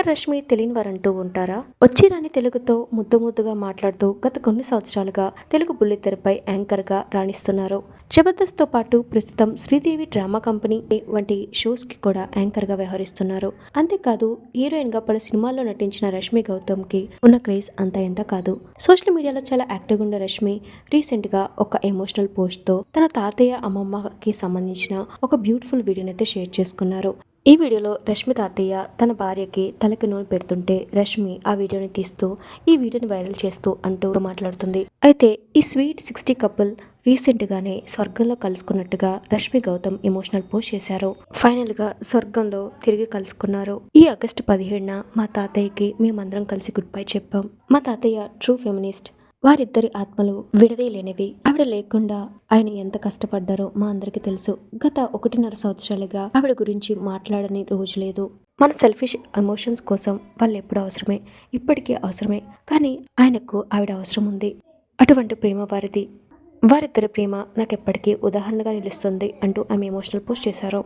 శేఖర్ రష్మి తెలియని వారంటూ ఉంటారా? వచ్చి రాని తెలుగుతో ముద్దు ముద్దుగా మాట్లాడుతూ గత కొన్ని సంవత్సరాలుగా తెలుగు బుల్లితెరపై యాంకర్గా రాణిస్తున్నారు జబర్దస్త్తో పాటు ప్రస్తుతం శ్రీదేవి డ్రామా కంపెనీ వంటి షోస్కి కూడా యాంకర్గా వ్యవహరిస్తున్నారు. అంతేకాదు హీరోయిన్గా పలు సినిమాల్లో నటించిన రష్మి గౌతమ్కి ఉన్న క్రేజ్ అంత ఎంత కాదు. సోషల్ మీడియాలో చాలా యాక్టివ్గా ఉన్న రష్మి రీసెంట్గా ఒక ఎమోషనల్ పోస్ట్తో తన తాతయ్య అమ్మమ్మకి సంబంధించిన ఒక బ్యూటిఫుల్ వీడియోని అయితే షేర్ చేసుకున్నారు. ఈ వీడియోలో రష్మి తాతయ్య తన భార్యకి తలకి నూనె పెడుతుంటే రష్మి ఆ వీడియోని తీస్తూ ఈ వీడియోని వైరల్ చేస్తూ అంటూ మాట్లాడుతుంది. అయితే ఈ స్వీట్ సిక్స్టీ కపుల్ రీసెంట్ గానే స్వర్గంలో కలుసుకున్నట్టుగా రష్మి గౌతమ్ ఎమోషనల్ పోస్ట్ చేశారు. ఫైనల్గా స్వర్గంలో తిరిగి కలుసుకున్నారు. ఈ ఆగస్టు పదిహేడున మా తాతయ్యకి మేమందరం కలిసి గుడ్ బై చెప్పాం. మా తాతయ్య ట్రూ ఫెమినిస్ట్. వారిద్దరి ఆత్మలు విడదీయలేనివి. ఆవిడ లేకుండా ఆయన ఎంత కష్టపడ్డారో మా అందరికీ తెలుసు. గత ఒకటిన్నర సంవత్సరాలుగా ఆవిడ గురించి మాట్లాడని రోజు లేదు. మన సెల్ఫిష్ ఎమోషన్స్ కోసం వాళ్ళు ఎప్పుడు అవసరమే. ఇప్పటికీ అవసరమే. కానీ ఆయనకు ఆవిడ అవసరం ఉంది. అటువంటి ప్రేమ వారిది. వారిద్దరి ప్రేమ నాకు ఎప్పటికీ ఉదాహరణగా నిలుస్తుంది అంటూ ఆమె ఎమోషనల్ పోస్ట్ చేశారు.